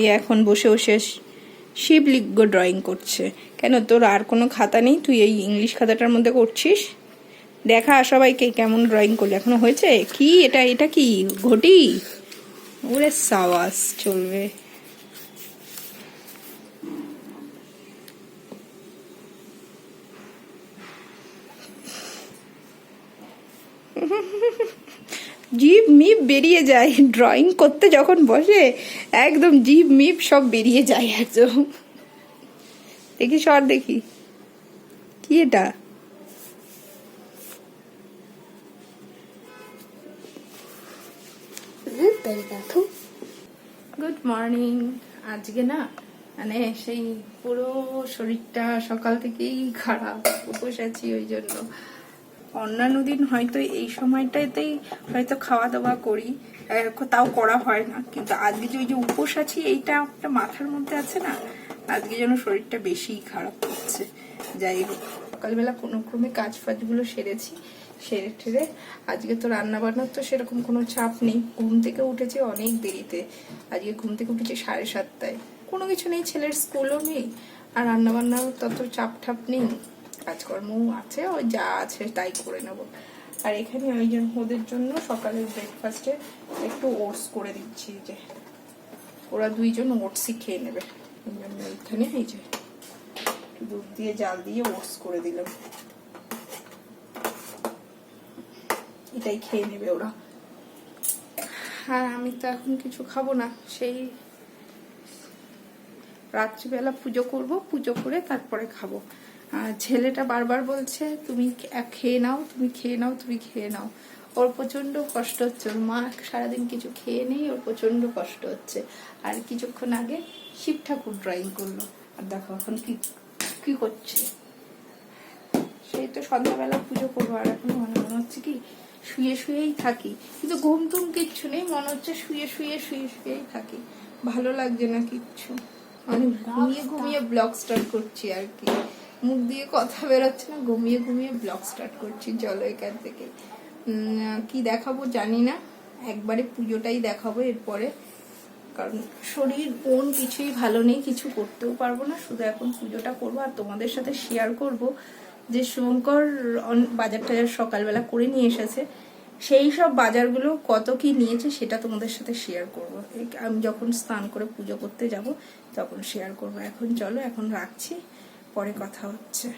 এই এখন বসে বসে শিবলিঙ্গ ড্রয়িং করছে। কেন, তোর আর কোনো খাতা নেই? তুই এই ইংলিশ খাতাটার মধ্যে করছিস? দেখা সবাইকে কেমন ড্রয়িং করলি? এখনও হয়েছে? কি? এটা এটা কি? ঘটি? ওরে সাওয়াস চলবে। জিভ মিপ বেরিয়ে যায়। ড্রয়িং করতে যখন বসে, একদম জিভ মিপ সব বেরিয়ে যায় একদম। দেখি সর দেখি। কি এটা? গুড মর্নিং আজকে না মানে সেই পুরো শরীরটা সকাল থেকেই খারাপ, উপোস আছি ওই জন্য। অন্যান্য দিন হয়তো এই সময়টাতেই হয়তো খাওয়া দাওয়া করি তাও করা হয় না। কিন্তু আজকে যে ওই যে উপোস আছি, এইটা একটা মাথার মধ্যে আছে না? আজকে যেন শরীরটা বেশিই খারাপ হচ্ছে যাই হোক, সকালবেলা কোনো ক্রমে কাজ ফাজগুলো সেরেছি, সেরে ঠেরে আজকে তো রান্না বান্নার তো সেরকম কোনো চাপ নেই। ঘুম থেকে উঠেছি অনেক দেরিতে। আজকে ঘুম থেকে উঠেছি সাড়ে সাতটায়। কোনো কিছু নেই, ছেলের স্কুলও নেই, আর রান্না বান্নার তত চাপ ঠাপ নেই। কাজকর্ম আছে ওই যা আছে তাই করে নেব। আর এখানে ওই জন্য ওদের জন্য সকালের ব্রেকফাস্টে একটু ওটস করে দিচ্ছি যে। ওরা দুইজন ওটসই খেয়ে নেবে। ওই জন্য এইখানে, এই যে, দুধ দিয়ে, জাল দিয়ে ওটস করে দিলাম। এটাই খেয়ে নেবে ওরা। হ্যাঁ আমি তো এখন কিছু খাব না, সেই রাত্রিবেলা পুজো করব, পুজো করে তারপরে খাব। আর ছেলেটা বারবার বলছে তুমি খেয়ে নাও তুমি খেয়ে নাও তুমি খেয়ে নাও। ওর প্রচণ্ড কষ্ট হচ্ছে। ওর মা সারাদিন কিছু খেয়ে নেই ওর প্রচণ্ড কষ্ট হচ্ছে। আর কিছুক্ষণ আগে শিব ঠাকুর ড্রয়িং করল। আর দেখো এখন কি কি করছে? সেই তো সন্ধ্যাবেলা পুজো করব আর এখন মনে মনে হচ্ছে কি শুয়ে শুয়েই থাকি। কিন্তু ঘুম টুম কিচ্ছু নেই মনে হচ্ছে শুয়ে শুয়ে শুয়ে শুয়েই থাকি। ভালো লাগছে না কিচ্ছু। মানে ঘুমিয়ে ঘুমিয়ে ব্লগ স্টার্ট করছি আর কি। মুখ দিয়ে কথা বেরোচ্ছে না, ঘুমিয়ে ঘুমিয়ে ব্লগ স্টার্ট করছি, চলো এখান থেকে। কি দেখাবো জানি না, একবারে পুজোটাই দেখাবো এরপরে। কারণ শরীর, মন কিছুই ভালো নেই, কিছু করতেও পারব না। শুধু এখন পুজোটা করব আর তোমাদের সাথে শেয়ার করব যে শুভঙ্কর বাজার টাজার সকালবেলা করে নিয়ে এসেছে। সেই সব বাজারগুলো কত কি নিয়েছে সেটা তোমাদের সাথে শেয়ার করব। আমি যখন স্নান করে পুজো করতে যাব, তখন শেয়ার করব। এখন চলো, এখন রাখছি। পরে কথা হচ্ছে।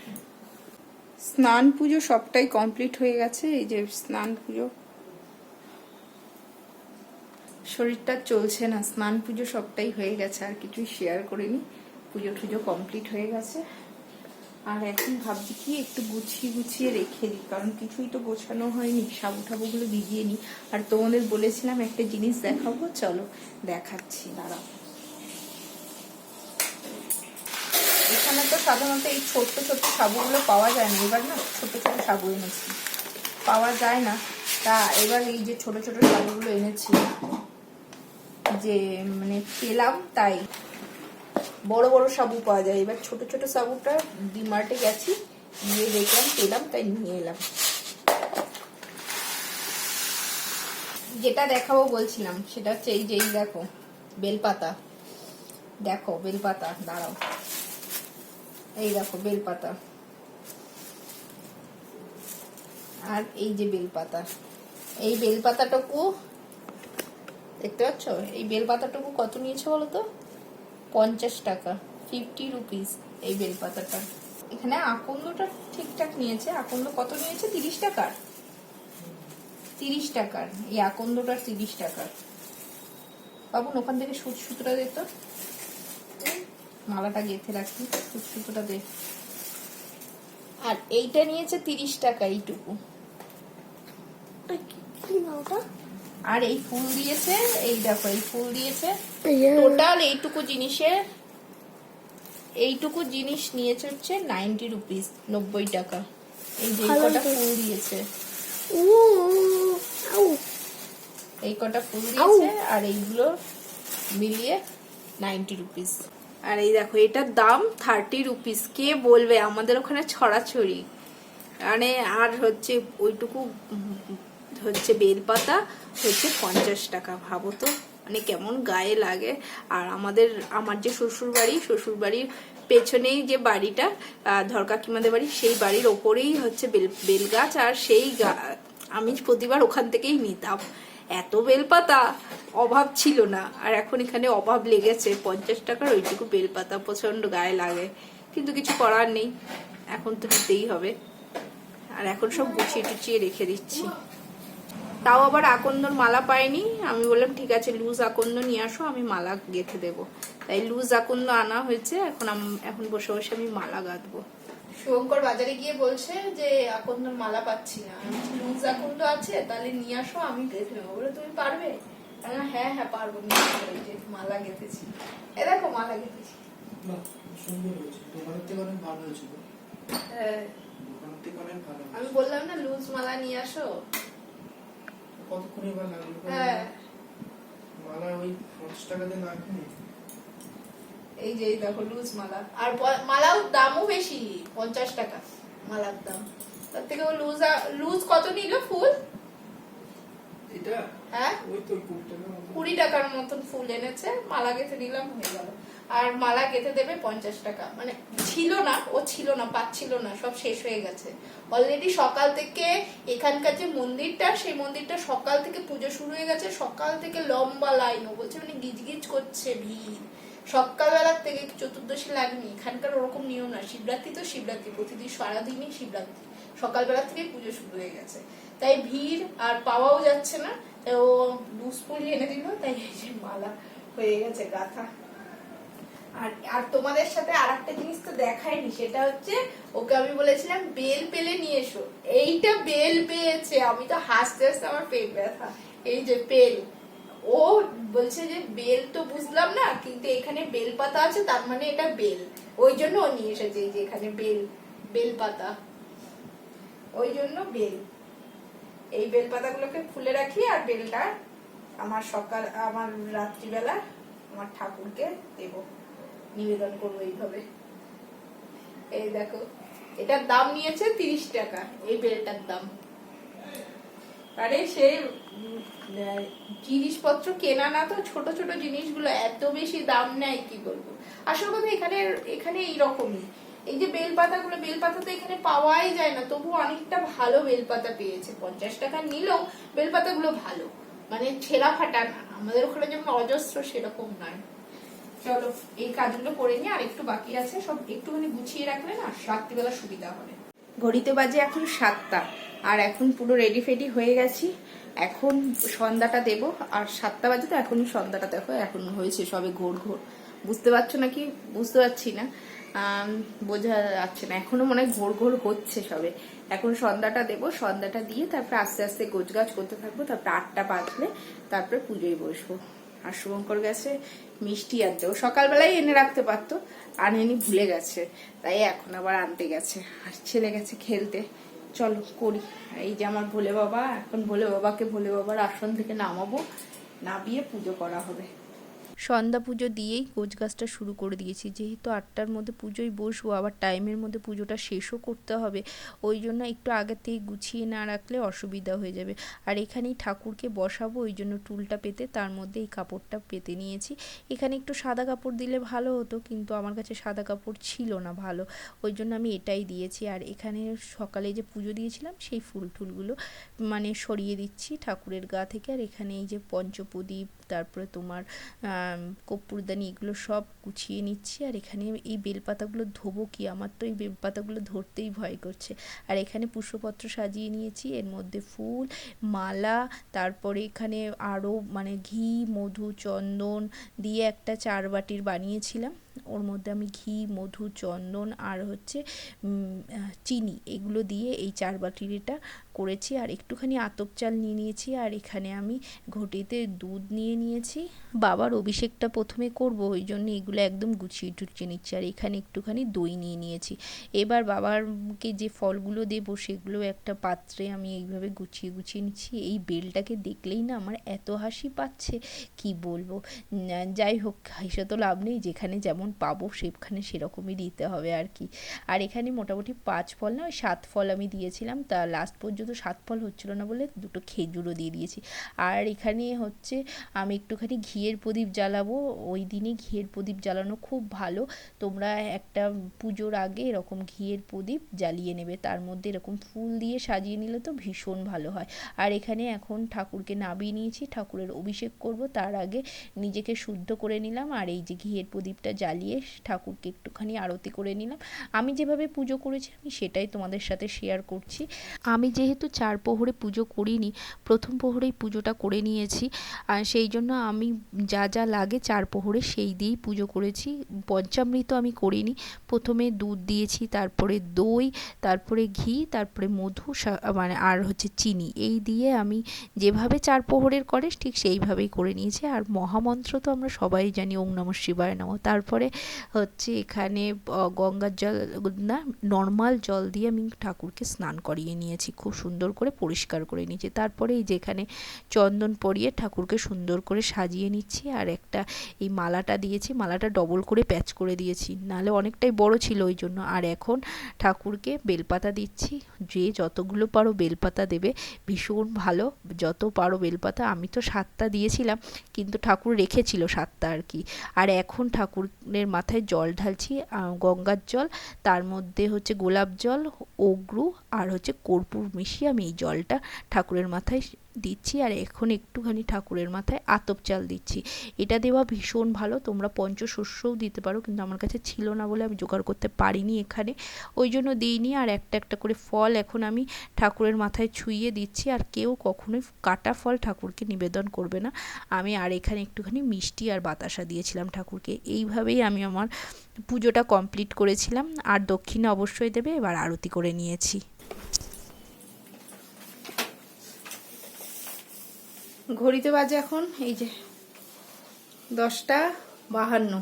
স্নান পুজো সবটাই কমপ্লিট হয়ে গেছে, এই যে স্নান পুজো। শরীরটা চলছে না, স্নান পুজো সবটাই হয়ে গেছে, আর কিছুই শেয়ার করিনি। পুজো টুজো কমপ্লিট হয়ে গেছে। আর এখন ভাবছি কি একটু গুছিয়ে গুছিয়ে রেখে দিই, কারণ কিছুই তো গোছানো হয়নি সাবু ঠাবুগুলো ভিজিয়ে নিই আর তোমাদের বলেছিলাম একটা জিনিস দেখাবো, চলো দেখাচ্ছি, দাঁড়াও। এখানে তো সাধারণত এই ছোট্ট ছোট্ট সাবুগুলো পাওয়া যায় না। এবার না ছোট ছোট সাবু এনেছি। পাওয়া যায় না। তা এবার এই যে ছোট ছোট সাবুগুলো এনেছি, যে মানে পেলাম তাই। বড় বড় সাবু পাওয়া যায়। এবার ছোট ছোট সাবুটা ডিমার্টে গেছি, গিয়ে দেখলাম, পেলাম, তাই নিয়ে এলাম। যেটা দেখাবো বলছিলাম, সেটা হচ্ছে এই যে, এই দেখো, বেলপাতা। দেখো, বেলপাতা, দাঁড়াও। এই দেখো বেলপাতা। আর এই যে বেলপাতা। এই বেলপাতাটুকু দেখতে পাচ্ছ? এই বেলপাতাটুকু কত নিয়েছে বলো তো? পঞ্চাশ টাকা ফিফটি রুপিস এই বেলপাতাটা। এখানে আকন্দটা ঠিকঠাক নিয়েছে। আকন্দ কত নিয়েছে? তিরিশ টাকার। তিরিশ টাকার। এই আকন্দটার তিরিশ টাকার। বাবুন ওখান থেকে সুচ সুতোটা দে তো। মালাটা গেঁথে রাখি সুচ দে। আর এইটা নিয়েছে তিরিশ টাকা এইটুকু। আর এই ফুল দিয়েছে এই দেখো এই ফুল দিয়েছে। টোটাল এইটুকু জিনিসে এইটুকু জিনিস নিয়েছে হচ্ছে নাইনটি রুপিস নব্বই টাকা। এই যে কটা ফুল দিয়েছে। এই কটা ফুল দিয়েছে আর এইগুলো মিলিয়ে নাইনটি রুপিস। আর এই দেখো এটার দাম থার্টি রুপিস কে বলবে? আমাদের ওখানে ছড়াছড়ি। মানে আর হচ্ছে ওইটুকু হচ্ছে বেলপাতা হচ্ছে পঞ্চাশ টাকা ভাবো তো। মানে কেমন গায়ে লাগে। আর আমাদের আমার যে শ্বশুর বাড়ি শ্বশুর বাড়ির পেছনেই যে বাড়িটা আহ, ধর কাকিমাদের বাড়ি সেই বাড়ির ওপরেই হচ্ছে বেল বেল গাছ আর সেই আমি প্রতিবার ওখান থেকেই নিতাম। এত বেলপাতা, অভাব ছিল না। আর এখন এখানে অভাব লেগেছে, পঞ্চাশ টাকার ওইটুকু বেলপাতা প্রচণ্ড গায়ে লাগে। কিন্তু কিছু করার নেই, এখন তো নিতেই হবে। আর এখন সব গুছিয়ে টুচিয়ে রেখে দিচ্ছি। তাও আবার আকন্দর মালা পাইনি। আমি বললাম, ঠিক আছে লুজ আকন্দ নিয়ে আসো, আমি মালা গেঁথে দেবো। তাই লুজ আকন্দ আনা হয়েছে, এখন এখন বসে বসে আমি মালা গাঁথবো। শুভঙ্কর বাজারে গিয়ে বলছে যে আকন্দর মালা পাচ্ছি না। লুজ আকন্দ আছে তাহলে নিয়ে আসো আমি গেঁথে নেব বলে তুমি পারবে? হ্যাঁ হ্যাঁ পারব নিয়ে মালা গেঁথেছি। এ দেখো মালা গেঁথেছি। হ্যাঁ। আমি বললাম না লুজ মালা নিয়ে আসো। কতক্ষণ এবার লাগল? হ্যাঁ। মালা ওই পঞ্চাশ টাকা দিয়ে না কিনে এই যে দেখো লুজ মালা। আর মালাও দামও বেশি পঞ্চাশ টাকা মালার দাম। তার থেকে ও লুজ লুজ কত নিল ফুল? এটা? হ্যাঁ? কুড়ি টাকার মতন। ফুল এনেছে মালা গেঁথে নিলাম হয়ে গেল। আর মালা গেঁথে দেবে পঞ্চাশ টাকা। মানে ছিল না ও ছিল না পাচ্ছিল না সব শেষ হয়ে গেছে। অলরেডি সকাল থেকে এখানকার যে মন্দিরটা সেই মন্দিরটা সকাল থেকে পুজো শুরু হয়ে গেছে। সকাল থেকে লম্বা লাইন ও বলছে মানে গিজগিজ করছে ভিড়। সকালবেলার থেকে চতুর্দশী লাগেনি? এখানকার ওরকম নিয়ম না শিবরাত্রি তো শিবরাত্রি, প্রতিদিন সারাদিনই শিবরাত্রি। সকালবেলা থেকে পুজো শুরু হয়ে গেছে। তাই ভিড় আর পাওয়াও যাচ্ছে না। তাই ও লুজ ফুল এনে দিল, তাই এই যে মালা হয়ে গেছে, গাথা। আর আর তোমাদের সাথে আর একটা জিনিস তো দেখায়নি সেটা হচ্ছে ওকে আমি বলেছিলাম, বেল পেলে নিয়ে এসো। এইটা বেল পেয়েছে। আমি তো হাসতে হাসতে আমার পেট ব্যথা। এই যে বেল ও বলছে যে বেল তো বুঝলাম না, কিন্তু এখানে বেল পাতা আছে, তার মানে এটা বেল। ওই জন্য ও নিয়ে এসেছে যে এখানে বেল বেল পাতা। ওই জন্য বেল। এই বেল পাতাগুলোকে খুলে রাখি আর বেলটা আমার সকাল, আমার রাত্রিবেলা আমার ঠাকুরকে দেব। নিবেদন করব এইভাবে। এই দেখো, এটার দাম নিয়েছে তিরিশ টাকা, এই বেলটার দাম। আরে সে জিনিসপত্র কেনা না তো, ছোট ছোট জিনিসগুলো এত বেশি দাম নেয়, কি বলব? আসল কথা এখানে এখানে এইরকমই। এই যে বেলপাতাগুলো, বেলপাতা তো এখানে পাওয়াই যায় না, তবু অনেকটা ভালো বেলপাতা পেয়েছে। পঞ্চাশ টাকা নিলেও বেলপাতাগুলো ভালো। মানে ছেঁড়া ফাটা না, আমাদের ওখানে যেমন অজস্র সেরকম নয়। চলো, এই কাজগুলো করে নিয়ে আর একটু বাকি আছে, সব একটুখানি গুছিয়ে রাখলে না, রাত্রিবেলা সুবিধা হবে। ঘড়িতে বাজে এখন সাতটা। আর এখন পুরো রেডি ফেডি হয়ে গেছি। এখন সন্ধ্যাটা দেব। আর সাতটা বাজে তো এখনই সন্ধ্যাটা দেখো, এখন হয়েছে সবে ঘোর ঘোর। বুঝতে পারছ নাকি? বুঝতে পারছি না। বোঝা যাচ্ছে না। এখনও মনে হয় ঘোর ঘোর হচ্ছে সবে। এখন সন্ধ্যাটা দেব, সন্ধ্যাটা দিয়ে তারপরে আস্তে আস্তে গোছগাছ করতে থাকব। তারপরে আটটা বাজলে তারপরে পুজোয় বসবো। আর শুভঙ্কর গেছে, মিষ্টি আনতে ও সকালবেলায় এনে রাখতে পারতো, আর আনেনি ভুলে গেছে। তাই এখন আবার আনতে গেছে। আর ছেলে গেছে খেলতে। চলো করি। এই যে আমার ভোলে বাবা, এখন ভোলে বাবাকে ভোলে বাবার আসন থেকে নামাবো, নামিয়ে পুজো করা হবে। সন্ধ্যা পুজো দিয়েই গাছটা শুরু করে দিয়েছি। যেহেতু আটটার মধ্যে পুজোয় বসবো, আবার টাইমের মধ্যে পুজোটা শেষও করতে হবে, ওই জন্য একটু আগে থেকে গুছিয়ে না রাখলে অসুবিধা হয়ে যাবে। আর এখানেই ঠাকুরকে বসাবো, ওই জন্য টুলটা পেতে তার মধ্যে এই কাপড়টা পেতে নিয়েছি। এখানে একটু সাদা কাপড় দিলে ভালো হতো, কিন্তু আমার কাছে সাদা কাপড় ছিল না ভালো, ওই জন্য আমি এটাই দিয়েছি। আর এখানে সকালে যে পুজো দিয়েছিলাম, সেই ফুল টুলগুলো মানে সরিয়ে দিচ্ছি ঠাকুরের গা থেকে। আর এখানে এই যে পঞ্চপ্রদীপ, তারপরে তোমার কর্পূরদানি, এগুলো সব গুছিয়ে নিচ্ছি। আর এখানে এই বেলপাতাগুলো ধোবো কি? আমার তো এই বেলপাতাগুলো ধরতেই ভয় করছে। আর এখানে পুষ্পপত্র সাজিয়ে নিয়েছি। এর মধ্যে ফুল, মালা, তারপরে এখানে আরও মানে ঘি, মধু, চন্দন দিয়ে একটা চার বাটির বানিয়েছিলাম। ওর মধ্যে আমি ঘি, মধু, চন্দন আর হচ্ছে চিনি এগুলো দিয়ে এই চার বাটির এটা করেছি। আর একটুখানি আতপ চাল নিয়ে নিয়েছি আর এখানে আমি ঘটিতে দুধ নিয়ে নিয়েছি। বাবার অভিষেকটা প্রথমে করব, ওই জন্য এগুলো একদম গুছিয়ে টুচিয়ে নিচ্ছি। আর এখানে একটুখানি দই নিয়ে নিয়েছি। এবার বাবারকে যে ফলগুলো দেবো, সেগুলো একটা পাত্রে আমি এইভাবে গুছিয়ে গুছিয়ে নিচ্ছি। এই বেলটাকে দেখলেই না আমার এত হাসি পাচ্ছে, কি বলব? যাই হোক হাসে তো লাভ নেই। যেখানে যেমন যেমন পাবো, সেখানে সেরকমই দিতে হবে আর কি। আর এখানে মোটামুটি পাঁচ ফল না, ওই সাত ফল আমি দিয়েছিলাম। তা লাস্ট পর্যন্ত সাত ফল হচ্ছিল না বলে দুটো খেজুরও দিয়ে দিয়েছি। আর এখানে হচ্ছে আমি একটুখানি ঘিয়ের প্রদীপ জ্বালাবো। ওই দিনে ঘিয়ের প্রদীপ জ্বালানো খুব ভালো। তোমরা একটা পুজোর আগে এরকম ঘিয়ের প্রদীপ জ্বালিয়ে নেবে। তার মধ্যে এরকম ফুল দিয়ে সাজিয়ে নিলে তো ভীষণ ভালো হয়। আর এখানে এখন ঠাকুরকে নাবিয়ে নিয়েছি, ঠাকুরের অভিষেক করব। তার আগে নিজেকে শুদ্ধ করে নিলাম। আর এই যে ঘিয়ের প্রদীপটা জ্বালিয়ে ঠাকুরকে একটুখানি আরতি করে নিলাম। আমি যেভাবে পুজো করেছি আমি সেটাই তোমাদের সাথে শেয়ার করছি। আমি যেহেতু চার প্রহরে পুজো করিনি, প্রথম প্রহরেই পুজোটা করে নিয়েছি, আর সেই জন্য আমি যা যা লাগে চার প্রহরে সেই দিয়েই পুজো করেছি। পঞ্চামৃত আমি করিনি, প্রথমে দুধ দিয়েছি, তারপরে দই, তারপরে ঘি, তারপরে মধু মানে আর হচ্ছে চিনি। এই দিয়ে আমি যেভাবে চার প্রহরের করে, ঠিক সেইভাবেই করে নিয়েছি। আর মহামন্ত্র তো আমরা সবাই জানি, ওং নমঃ শিবায় নম। তারপরে হচ্ছে এখানে গঙ্গার জল, না নর্মাল জল দিয়ে আমি ঠাকুরকে স্নান করিয়ে নিয়েছি। খুব সুন্দর করে পরিষ্কার করে নিয়েছি। তারপরে এই যেখানে চন্দন পরিয়ে ঠাকুরকে সুন্দর করে সাজিয়ে নিচ্ছি আর একটা এই মালাটা দিয়েছি। মালাটা ডবল করে প্যাচ করে দিয়েছি। নাহলে অনেকটাই বড় ছিল ওই জন্য। আর এখন ঠাকুরকে বেলপাতা দিচ্ছি। যে যতগুলো পারো বেলপাতা দেবে। ভীষণ ভালো। যত পারো বেলপাতা। আমি তো সাতটা দিয়েছিলাম, কিন্তু ঠাকুর রেখেছিল সাতটা আর কি। আর এখন ঠাকুরের মাথায় জল ঢালছি গঙ্গার জল, তার মধ্যে হচ্ছে গোলাপ জল অগ্রু আর হচ্ছে কর্পূর মিশিয়ে আমি এই জলটা ঠাকুরের মাথায় দিচ্ছি আর এখন একটুখানি ঠাকুরের মাথায় আতপ চাল দিচ্ছি। এটা দেওয়া ভীষণ ভালো, তোমরা পঞ্চশস্যও দিতে পারো, কিন্তু আমার কাছে ছিল না বলে আমি জোগাড় করতে পারিনি এখানে। ওই জন্য দিইনি আর একটা একটা করে ফল এখন আমি ঠাকুরের মাথায় ছুঁয়ে দিচ্ছি আর কেউ কখনোই কাটা ফল ঠাকুরকে নিবেদন করবে না। আমি আর এখানে একটুখানি মিষ্টি আর বাতাসা দিয়েছিলাম ঠাকুরকে। এইভাবেই আমি আমার পুজোটা কমপ্লিট করেছিলাম। আর দক্ষিণে অবশ্যই দেবে, এবার আরতি করে নিয়েছি। ঘড়িতে বাজে এখন এই যে দশটা বাহান্ন।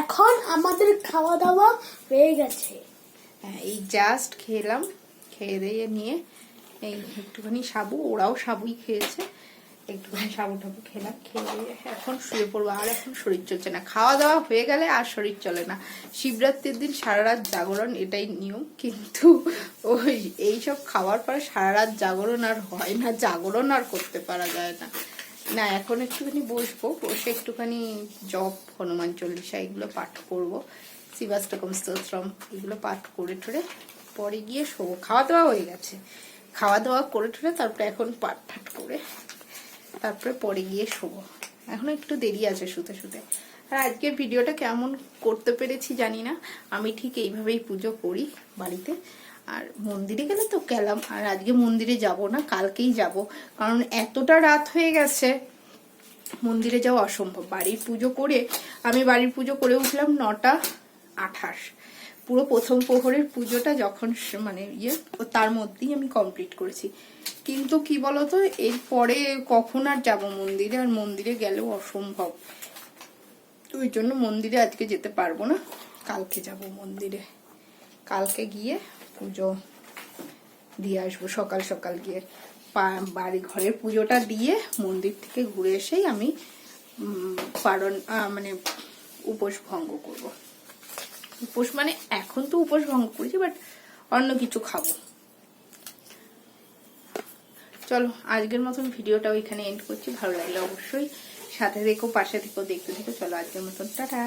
এখন আমাদের খাওয়া দাওয়া হয়ে গেছে। হ্যাঁ এই জাস্ট খেলাম খেয়ে দিয়ে নিয়ে এই একটুখানি সাবু ওরাও সাবুই খেয়েছে। একটুখানি সাবু টাবু খেলাম, খেয়ে এখন শুয়ে পড়ব। আর এখন শরীর চলছে না। খাওয়া দাওয়া হয়ে গেলে আর শরীর চলে না। শিবরাত্রির দিন সারা রাত জাগরণ এটাই নিয়ম। কিন্তু ওই এইসব খাওয়ার পরে সারা রাত জাগরণ আর হয় না। জাগরণ আর করতে পারা যায় না। না, এখন একটুখানি বসবো। বসে একটুখানি জপ, হনুমান চল্লিশা এগুলো পাঠ করব। শিবাষ্টকম স্তোত্রম এগুলো পাঠ করে টরে পরে গিয়ে শোবো। খাওয়া দাওয়া হয়ে গেছে। খাওয়া দাওয়া করে টরে তারপরে এখন পাঠ ঠাট করে তারপরে পরে গিয়ে শোবো। এখন একটু দেরি আছে শুতে শুতে। আর আজকের ভিডিওটা কেমন করতে পেরেছি জানি না। আমি ঠিক এইভাবেই পুজো করি বাড়িতে। আর মন্দিরে গেলে তো গেলাম, আর আজকে মন্দিরে যাব না, কালকেই যাব। কারণ এতটা রাত হয়ে গেছে, মন্দিরে যাওয়া অসম্ভব। বাড়ির পুজো করে, আমি বাড়ির পুজো করে উঠলাম নটা আঠাশ। পুরো প্রথম প্রহরের পুজোটা যখন মানে ইয়ে তার মধ্যেই আমি কমপ্লিট করেছি। কিন্তু কি বলতো, এরপরে কখন আর যাব মন্দিরে? আর মন্দিরে গেলেও অসম্ভব। ওই জন্য মন্দিরে আজকে যেতে পারব না। কালকে যাব মন্দিরে। কালকে গিয়ে পুজো দিয়ে আসব। সকাল সকাল গিয়ে বাড়ি ঘরের পুজোটা দিয়ে মন্দির থেকে ঘুরে এসেই আমি পারণ মানে উপোস ভঙ্গ করব। উপোস মানে এখন তো উপোস ভঙ্গ করেছি, বাট অন্য কিছু খাব। চলো, আজকের মতন ভিডিওটাও এখানে এন্ড করছি। ভালো লাগলে অবশ্যই সাথে দেখো পাশে থেকো, দেখতে থেকো। চলো, আজকের মতন, টাটা।